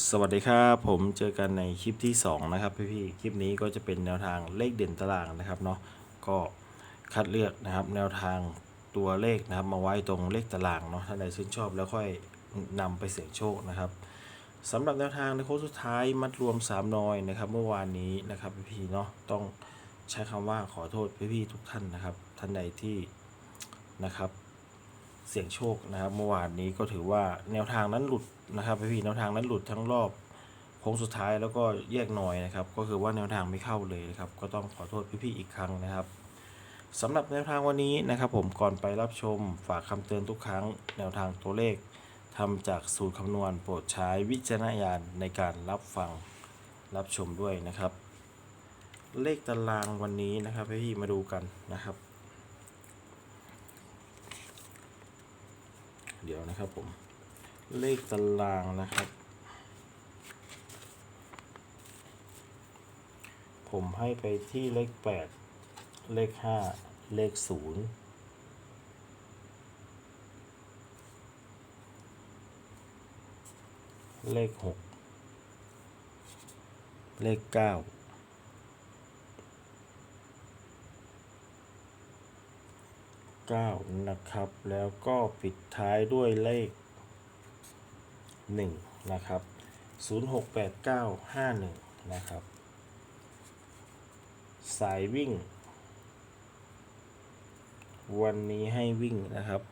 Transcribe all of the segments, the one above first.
สวัสดีครับผมเจอกันในคลิปที่ 2 นะครับพี่ๆคลิปนี้ก็จะเป็นแนวทางเลขเด่นตารางนะครับเนาะก็คัดเลือกนะครับ แนวทางตัวเลขนะครับ มาไว้ตรงเลขตารางเนาะท่านใดชื่นชอบแล้วค่อยนำไปเสี่ยงโชคนะครับสำหรับแนวทางในโค้งสุดท้ายมัดรวม3นอยนะครับ เมื่อวานนี้นะครับพี่ๆเนาะต้องใช้คำว่าขอโทษพี่ๆทุกท่านนะครับ ท่านใดที่นะครับ เสี่ยงโชคนะครับ เมื่อวานนี้ก็ถือว่าแนวทางนั้นหลุดนะครับพี่ๆแนวทางนั้นหลุดทั้งรอบโค้งสุดท้ายแล้วก็แยกหน่อยนะครับ ก็คือว่าแนวทางไม่เข้าเลยนะครับ ก็ต้องขอโทษพี่ๆอีกครั้งนะครับสำหรับแนวทางวันนี้นะครับ ผมก่อนไปรับชมฝากคำเตือนทุกครั้ง แนวทางตัวเลขทำจากสูตรคำนวณโปรดใช้วิจารณญาณในการรับฟังรับชมด้วยนะครับ เลขตารางวันนี้นะครับพี่ๆมาดูกันนะครับ เดี๋ยวนะครับผม เลขตารางนะครับ ผมให้ไปที่เลขแปดเลขห้าเลขศูนย์เลขหกเลขเ9 นะครับ แล้วก็ปิดท้ายด้วยเลข 1 นะครับ 068951 นะครับ สายวิ่ง วันนี้ให้วิ่งนะครับ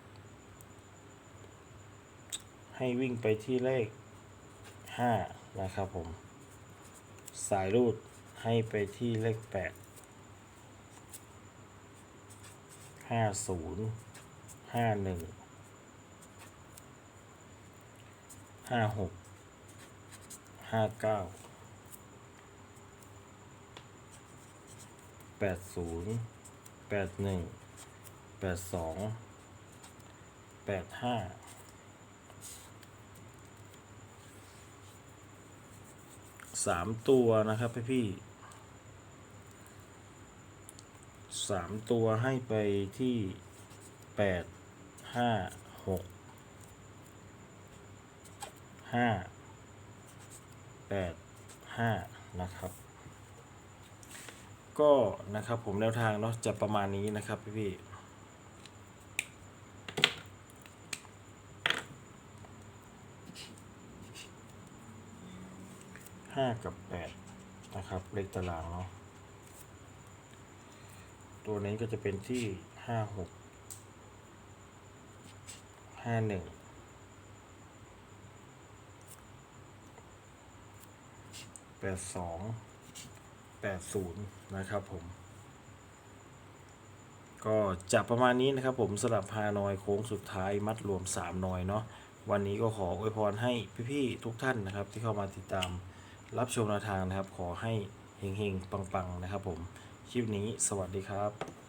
ให้วิ่งไปที่เลข 5 นะครับผม สายรูดให้ไปที่เลข 8 ห้าศูนย์ห้าหนึ่งห้าหกห้าเก้าแปดศูนย์แปดหนึ่งแปดสองแปดห้าสามตัวนะครับพี่พี่ สามตัวให้ไปที่แปดห้าหกห้าแปดห้านะครับ ก็นะครับผมแนวทางเนาะจะประมาณนี้นะครับพี่พี่ห้ากับแปดนะครับเลขตารางเนาะ ตัวนี้ก็จะเป็นที่ห้าหกห้าหนึ่งแปดสอง80นย์นะครับผม ก็จะประมาณนี้นะครับผมสำหรับฮานอยโค้งสุดท้ายมัดรวม3นอยเนาะวันนี้ก็ขออวยพรให้พี่ๆทุกท่านนะครับ ที่เข้ามาติดตามรับชมแนวทางนะครับ ขอให้เฮงๆ ปังๆ นะครับผม คลิปนี้สวัสดีครับ